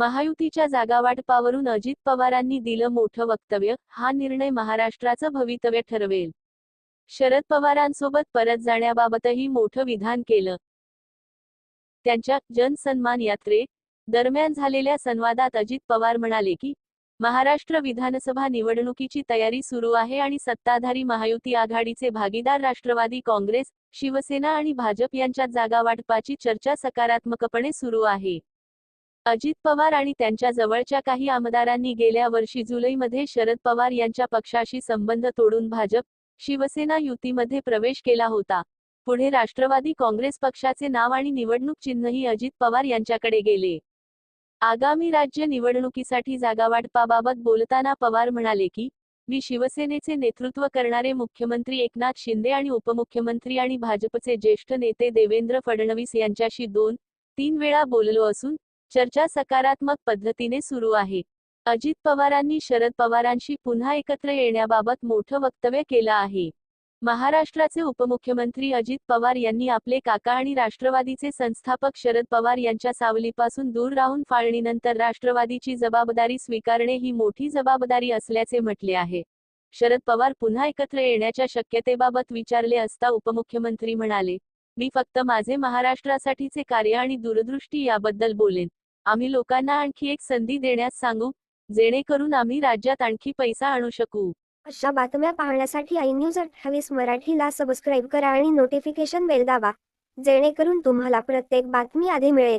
महायुतीच्या जागावाटपावरून अजित पवारांनी दिलं मोठं वक्तव्य हा निर्णय महाराष्ट्राचं भवितव्य ठरवेल. शरद पवारांसोबत परत जाण्याबाबतही मोठं विधान केलं. त्यांच्या जनसन्मान यात्रे दरम्यान झालेल्या संवादात अजित पवार म्हणाले की महाराष्ट्र विधानसभा निवडणुकीची तयारी सुरू आहे आणि सत्ताधारी महायुती आघाडीचे भागीदार राष्ट्रवादी काँग्रेस शिवसेना आणि भाजप यांच्यात जागावाटपाची चर्चा सकारात्मकपणे सुरू आहे. अजित पवार आणि त्यांच्या जवळच्या काही आमदारांनी गेल्या वर्षी जुलैमध्ये शरद पवार यांच्या पक्षाशी संबंध तोडून भाजप शिवसेना युतीमध्ये प्रवेश केला होता. पुढे राष्ट्रवादी काँग्रेस पक्षाचे नाव आणि निवडणूक चिन्हही अजित पवार यांच्याकडे गेले. आगामी राज्य निवडणुकीसाठी जागावाटपाबाबत बोलताना पवार म्हणाले की मी शिवसेनेचे नेतृत्व करणारे मुख्यमंत्री एकनाथ शिंदे आणि उपमुख्यमंत्री आणि भाजपचे ज्येष्ठ नेते देवेंद्र फडणवीस यांच्याशी दोन तीन वेळा बोललो असून चर्चा सकारात्मक पद्धतीने सुरू आहे. अजित पवारांनी शरद पवारांशी पुन्हा एकत्र येण्याबाबत मोठं वक्तव्य केलं आहे. महाराष्ट्राचे उपमुख्यमंत्री अजित पवार यांनी आपले काका आणि राष्ट्रवादीचे संस्थापक शरद पवार यांच्या सावलीपासून दूर राहून फाळणीनंतर राष्ट्रवादीची जबाबदारी स्वीकारणे ही मोठी जबाबदारी असल्याचे म्हटले आहे. शरद पवार पुन्हा एकत्र येण्याच्या शक्यतेबाबत विचारले असता उपमुख्यमंत्री म्हणाले मी फक्त माझे महाराष्ट्रासाठीचे कार्य आणि दूरदृष्टी याबद्दल बोलेन. आम्ही लोकांना आणखी एक संधी देण्यास सांगू जेणेकरून आम्ही राज्यात आणखी पैसा आणू शकू. अशा बातम्या पाहण्यासाठी आय न्यूज अठ्ठावीस मराठीला सबस्क्राईब करा आणि नोटिफिकेशन बेल दाबा जेणेकरून तुम्हाला प्रत्येक बातमी आधी मिळेल.